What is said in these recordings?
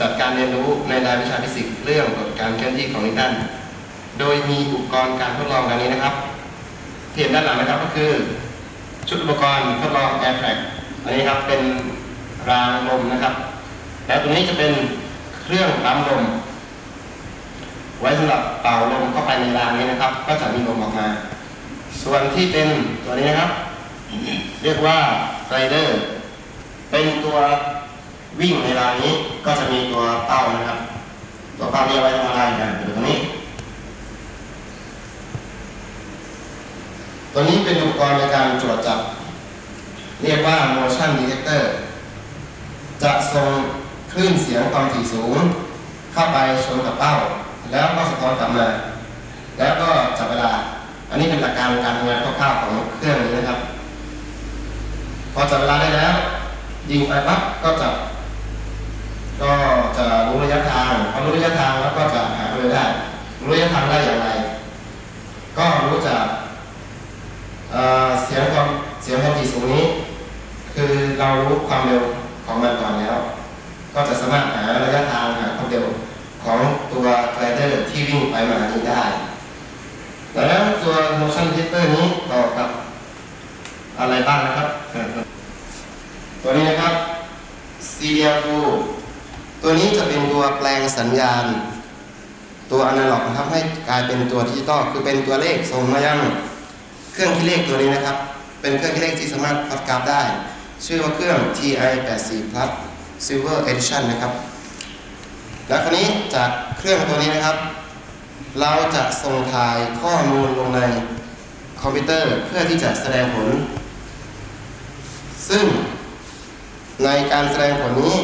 จัดการเรียนรู้ในรายวิชาฟิสิกส์เรื่องกฎการเคลื่อนที่ของนิวตัน โดยมีอุปกรณ์การทดลองดังนี้นะครับที่เห็นด้านหลังนะครับก็คือ ชุดอุปกรณ์ทดลอง Air Track อันนี้ครับเป็นรางลมนะครับ แล้วตัวนี้จะเป็นเครื่องปั๊มลม ไว้สำหรับเป่าลมเข้าไปในรางนี้นะครับ ก็จะมีลมออกมา ส่วนที่เป็นตัวนี้นะครับ เรียกว่าไรเดอร์ เป็นตัว วิ่งในรางนี้ก็จะมีตัวเป้านะครับ ตัวเป้านี้ไว้ทำอะไรกันอยู่ตรงนี้ ตัวนี้เป็นอุปกรณ์ในการตรวจจับ เรียกว่า motion detector จะส่งคลื่นเสียงความถี่สูง เข้าไปชนกับเป้า แล้วก็สะท้อนกลับมา แล้วก็จับเวลา อันนี้เป็นหลักการการทำงานคร่าวๆของเครื่องนี้นะครับ พอจับเวลาได้แล้วยิงไปปั๊บก็จับ ก็จะรู้ระยะทางพอรู้ระยะทางแล้วก็จะหาความเร็วได้รู้ระยะทางได้อย่างไร ก็รู้จากเสียงความเสียงความถี่สูงนี้ คือเรารู้ความเร็วของมันก่อนแล้ว ก็จะสามารถหาระยะทางหาความเร็วของตัวไกลเดอร์ที่วิ่งไปมานี้ได้แล้วตัว motion detector นี้ต่อกับอะไรบ้างนะครับ ตัวนี้นะครับ serial to ตัวนี้จะเป็นตัวแปลงสัญญาณ ตัวอนาล็อกนะครับให้กลายเป็นตัวดิจิตอลคือเป็นตัวเลขส่งมายังเครื่องคิดเลขตัวนี้นะครับ เป็นเครื่องคิดเลขที่สามารถพัดกราฟได้ ชื่อว่าเครื่อง TI 84 Plus Silver Edition นะครับ แล้วคราวนี้จากเครื่องตัวนี้นะครับ เราจะส่งถ่ายข้อมูลลงในคอมพิวเตอร์เพื่อที่จะแสดงผล ซึ่งในการแสดงผลนี้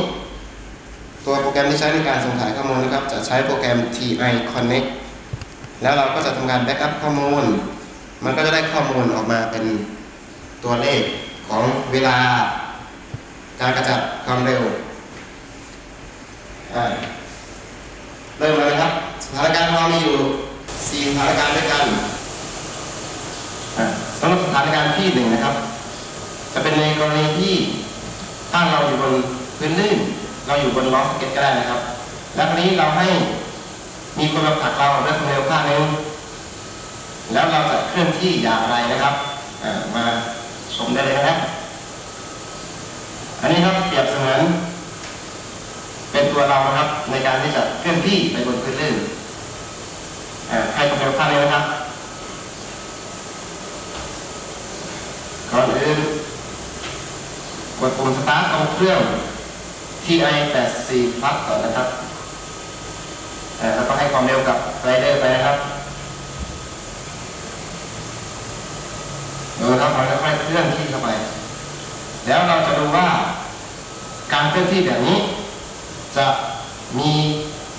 ตัวโปรแกรมที่ใช้ในการส่งถ่ายข้อมูลนะครับ จะใช้โปรแกรม TI Connect แล้วเราก็จะทำการแบ็กอัพข้อมูล มันก็จะได้ข้อมูลออกมาเป็นตัวเลขของเวลา การกระจัดความเร็วเริ่มเลยนะครับสถานการณ์เรามีอยู่4สถานการณ์ด้วยกันอ่าสำหรับสถานการณ์ที่หนึ่งนะครับ จะเป็นในกรณีที่ถ้าเราอยู่บนพื้นลื่น เราอยู่บนล้อสเก็ตก็ได้นะครับแล้วนี้เราให้มีคนมาผลักเราด้วยความเร็วข้างหนึงแล้วเราจะเคลื่อนที่อย่างไรนะครับมาชมได้เลยนะครับ อันนี้ครับเปรียบเสมือนเป็นตัวเรานะครับ ในการที่จะเคลื่อนที่ไปบนพื้นลื่นอ่าให้ความเร็วข้างนี้นะครับก่อนอื่นกดปุ่มสตาร์ทของเครื่อง TI 84 Plus ก่อนนะครับแล้วก็ให้ความเร็วกับไรเดอร์ไปนะครับดูครับเราจะค่อยเคลื่อนที่เข้าไป แล้วเราจะดูว่า การเคลื่อนที่แบบนี้ จะมี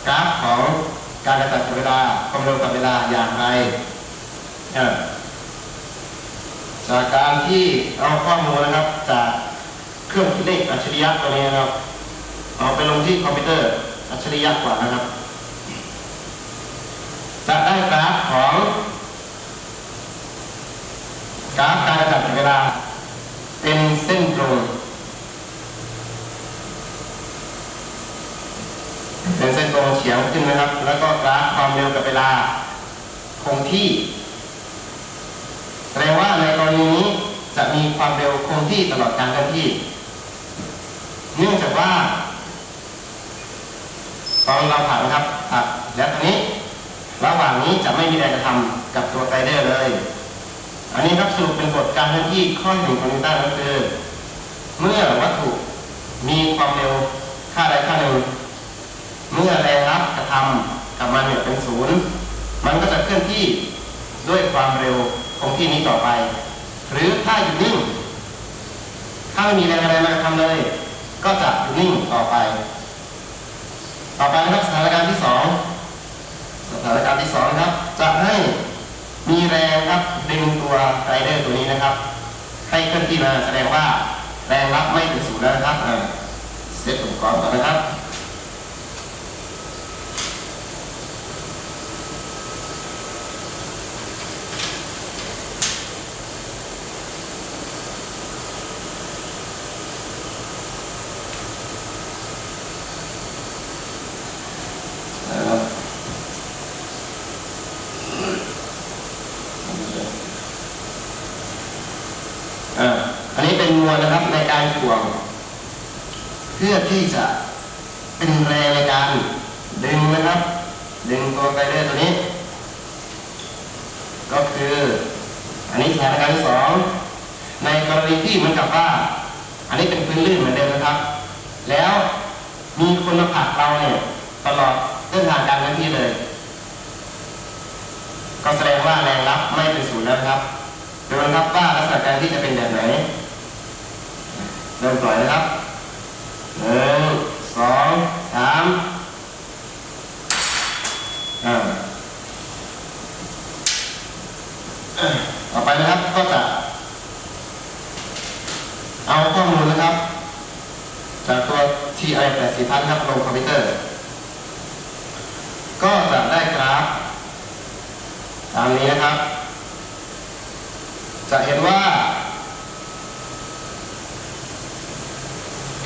กราฟของการกระจัดเวลาความเร็วกับเวลาอย่างไรจากการที่เอาข้อมูลนะครับจากเครื่องคิดเลขอัจฉริยะตัวนี้นะครับ เอาไปลงที่คอมพิวเตอร์อัจฉริยะกว่านะครับ จะได้กราฟของกราฟการระจัดเวลาเป็นเส้นตรงเป็นเส้นตรงเฉียงขึ้นนะครับ แล้วก็กราฟความเร็วกับเวลาคงที่แสดงว่าในกรณีนี้จะมีความเร็วคงที่ตลอดการเคลื่อนที่ เนื่องจากว่า ตอนเราผักนะครับผักแล้วตรงนี้ระหว่างนี้จะไม่มีแรงกระทำกับตัวไกด์เดอร์เลย อันนี้ครับสรุปเป็นกฎการเคลื่อนที่ข้อหนึ่งของนิวตันก็คือ เมื่อวัตถุมีความเร็วค่าใดค่าหนึ่ง เมื่อแรงรับกระทำกับมันเนี่ยเป็นศูนย์มันก็จะเคลื่อนที่ด้วยความเร็วคงที่นี้ต่อไป หรือถ้าอยู่นิ่ง ถ้าไม่มีแรงอะไรมากระทำเลย ก็จะนิ่งต่อไป ต่อไปนะครับสถานการณ์ที่สองสถานการณ์ที่สองครับ จะให้มีแรงครับดึงตัวไรเดอร์ตัวนี้นะครับ ให้เคลื่อนที่มาแสดงว่าแรงรับไม่ถึงศูนย์แล้วนะครับเซตอุปกรณ์ก่อนนะครับ เป็ นะครับในการถ่วง เพื่อที่จะเป็นแรงในการดึงนะครับ ดึงตัวไกเดอร์ตัวนี้ ก็คือ อันนี้สถานการณ์ที่สองในกรณีที่เหมือนกับว่า อันนี้เป็นพื้นลื่นเหมือนเดิมนะครับ แล้วมีคนมาผลักเราเนี่ยตลอดเส้นทางการเคลื่อนที่เลย ก็แสดงว่าแรงรับไม่เป็นศูนย์แล้วนะครับดูนะครับว่าลักษณะการที่จะเป็นแบบไหน เริ่มปล่อยนะครับหนึ่งสองสามอ่าต่อไปนะครับก็จะ เอาข้อมูลนะครับ จากตัว TI 8 4 0 0ครับลงคอมพิวเตอร์ ก็จะได้กราฟ ตามนี้นะครับ จะเห็นว่า ก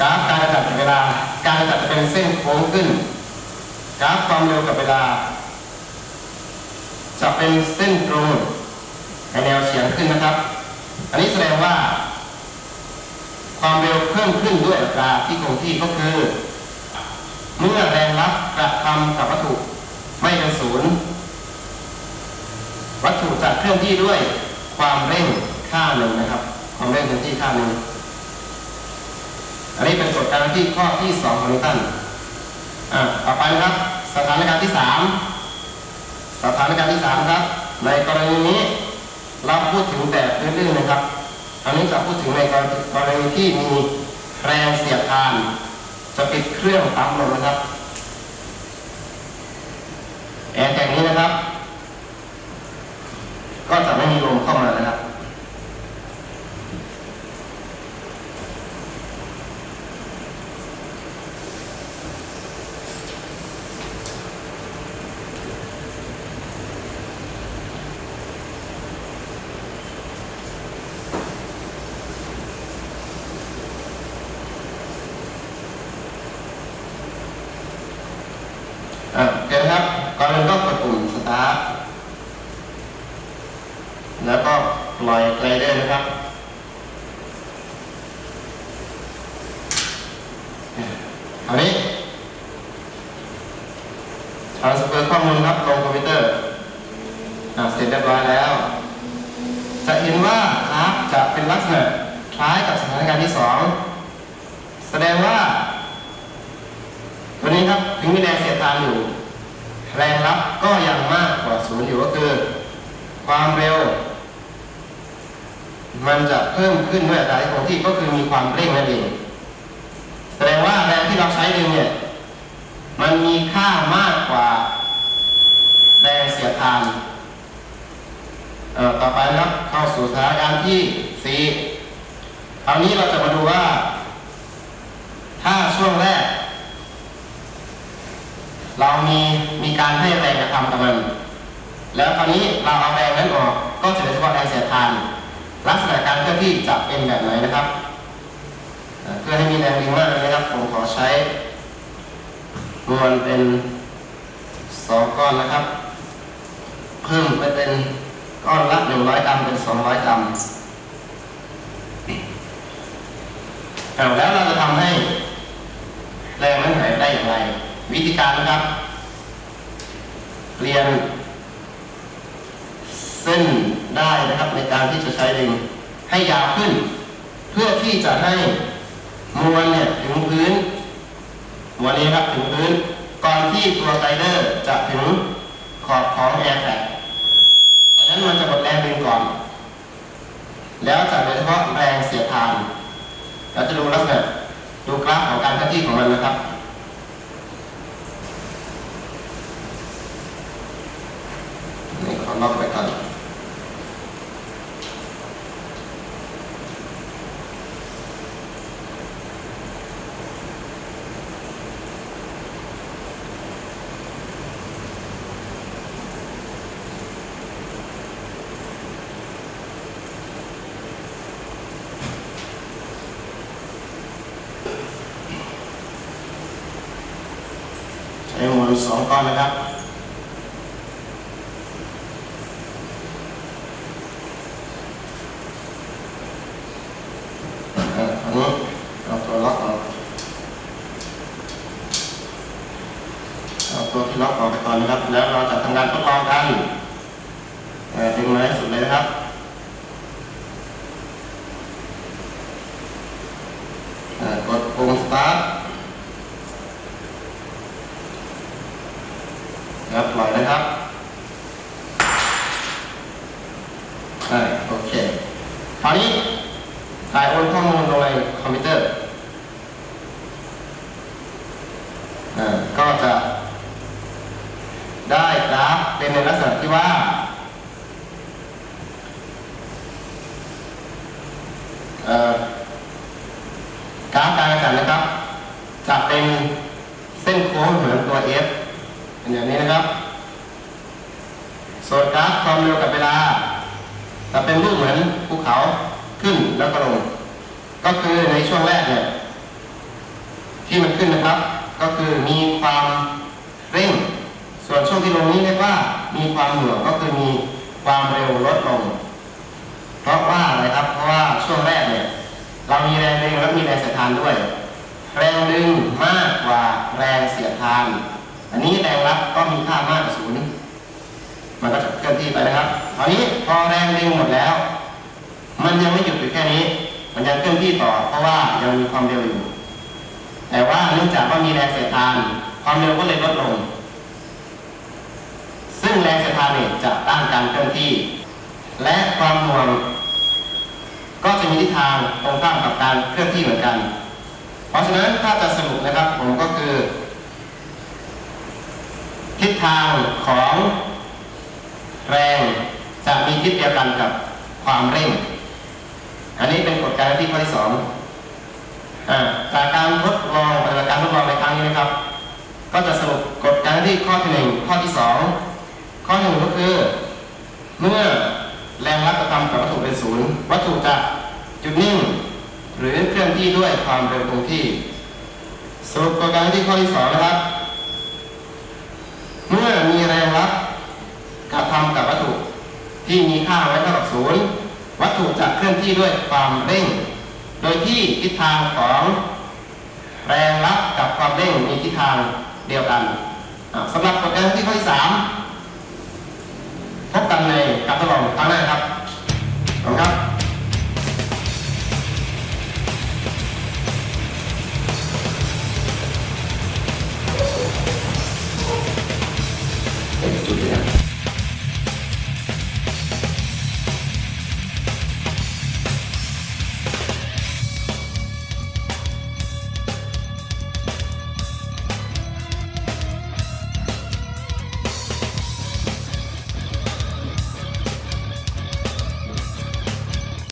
ราฟการกระจัดกับเวลา การกระจัดจะเป็นเส้นโค้งขึ้น กราฟความเร็วกับเวลา จะเป็นเส้นตรงในแนวเฉียงขึ้นนะครับ อันนี้แสดงว่า ความเร็วเพิ่มขึ้นด้วยอัตราที่คงที่ก็คือ เมื่อแรงรับกระทำกับวัตถุไม่เป็นศูนย์วัตถุจะเคลื่อนที่ด้วยความเร่งค่าหนึ่งนะครับ ความเร่งเคลื่อนที่ค่าหนึ่ง อันนี้เป็นกฎการที่ข้อที่สองของนิวตันอ่าต่อไปนะครับ สถานการณ์ที่สามสถานการณ์ที่สามครับ ในกรณีนี้เราพูดถึงแบบลื่นๆนะครับ อันนี้จะพูดถึงในกรณีที่มีแรงเสียดทาน จะปิดเครื่องปั๊มลมนะครับแอร์แท็กนี้นะครับ ก็จะไม่มีลมเข้ามานะครับ อ่าโอเคนะครับ ก่อนอื่นก็กดปุ่มสตาร์ท แล้วก็ปล่อยไกลเดอร์นะครับคราวนี้ ทรานสเฟอร์ข้อมูลครับลงคอมพิวเตอร์เสร็จเรียบร้อยแล้ว จะเห็นว่าครับจะเป็นลักษณะคล้ายกับสถานการณ์ที่สองแสดงว่าวันนี้ครับถึงมีแรงเสียดทานอยู่ แรงรับก็ยังมากกว่าศูนย์อยู่ก็คือ ความเร็ว มันจะเพิ่มขึ้นด้วยอัตราที่คงที่ก็คือมีความเร่งนั่นเองแสดงว่าแรงที่เราใช้ดึงเนี่ย มันมีค่ามากกว่าแรงเสียดทานเอ่อต่อไปนะครับเข้าสู่สถานการณ์ที่สี่คราวนี้เราจะมาดูว่า ถ้าช่วงแรก เรามีมีการให้แรงกระทำกับมัน แล้วคราวนี้เราเอาแรงนั้นออกก็จะเหลือเฉพาะแรงเสียดทาน ลักษณะการเคลื่อนที่จะเป็นแบบไหนนะครับเพื่อให้มีแรงดึงมากเลยนะครับผมขอใช้ มวลเป็นสองก้อนนะครับ เพิ่มไปเป็นก้อนละหนึ่งร้อยกรัมเป็นสองร้อยกรัมแล้วเราจะทำให้แรงนั้นหายได้อย่างไร วิธีการนะครับเปลี่ยน เส้นได้นะครับในการที่จะใช้ดึงให้ยาวขึ้น เพื่อที่จะให้มวลเนี่ยถึงพื้น มวลนี้ครับถึงพื้นก่อนที่ตัวไกเดอร์จะถึงขอบของแอร์แท็กเพราะฉะนั้นมันจะหมดแรงดึงก่อน แล้วจะโดยเฉพาะแรงเสียดทาน เราจะดูลักษณะดูกราฟของการเคลื่อนที่ของมันนะครับนี่ขอล็อกไปก่อน สองก้อนนะครับ อ นี้เอาตัวล็อกออกเอาตัวที่ล็อกออกไปก่อนนะครับ แล้วเราจะทำการทดลองกันเอ่อดึงมาให้สุดเลยนะครับ อ่ากดปุ่ม start แล้วปล่อยนะครับอ่าโอเค คราวนี้ถ่ายโอนข้อมูลลงในคอมพิวเตอร์อ่าก็จะ ได้กราฟเป็นในลักษณะที่ว่า กราฟการแข่งขันนะครับ จะเป็นเส้นโค้งเหมือนตัว F เป็นอย่างนี้นะครับ ส่วนกราฟความเร็วกับเวลา จะเป็นรูปเหมือนภูเขาขึ้นแล้วก็ลง ก็คือในช่วงแรกเนี่ยที่มันขึ้นนะครับ ก็คือมีความเร่ง ส่วนช่วง ที่ลงนี้เรียกว่ามีความหน่วงก็คือมีความเร็วลดลง เพราะว่าอะไรครับ เพราะว่าช่วงแรกเนี่ย เรามีแรงดึงและมีแรงเสียดทานด้วย แรงดึงมากกว่าแรงเสียดทาน อันนี้แรงรับก็มีค่ามากกว่าศูนย์มันก็จะเคลื่อนที่ไปนะครับคราวนี้พอแรงดึงหมดแล้ว มันยังไม่หยุดอยู่แค่นี้ มันยังเคลื่อนที่ต่อ เพราะว่ายังมีความเร็วอยู่ แต่ว่าเนื่องจากว่ามีแรงเสียดทาน ความเร็วก็เลยลดลง ซึ่งแรงเสียดทานเนี่ยจะต้านการเคลื่อนที่ และความหน่วง ก็จะมีทิศทางตรงข้ามกับการเคลื่อนที่เหมือนกัน เพราะฉะนั้นถ้าจะสรุปนะครับผมก็คือ ทิศทางของแรงจะมีทิศเดียวกันกับความเร่ง อันนี้เป็นกฎการที่ข้อที่สองอ่าจากการทดลองปฏิบัติการทดลองในครั้งนี้นะครับ ก็จะสรุปกฎการที่ข้อที่หนึ่งข้อที่สอง ข้อหนึ่งก็คือ เมื่อแรงรับกระทำกับวัตถุเป็นศูนย์วัตถุจะหยุดนิ่ง หรือเคลื่อนที่ด้วยความเร็วคงที่สรุปกฎการที่ข้อที่สองนะครับ เมื่อมีแรงรับกระทำกับวัตถุที่มีค่าไว้เท่ากับศูนย์วัตถุจะเคลื่อนที่ด้วยความเร่ง โดยที่ทิศทางของแรงรับกับความเร่งมีทิศทางเดียวกันอ่าสำหรับกฎการที่ข้อที่สาม กันในการทดลองครั้งแรกครับขอบคุณครับ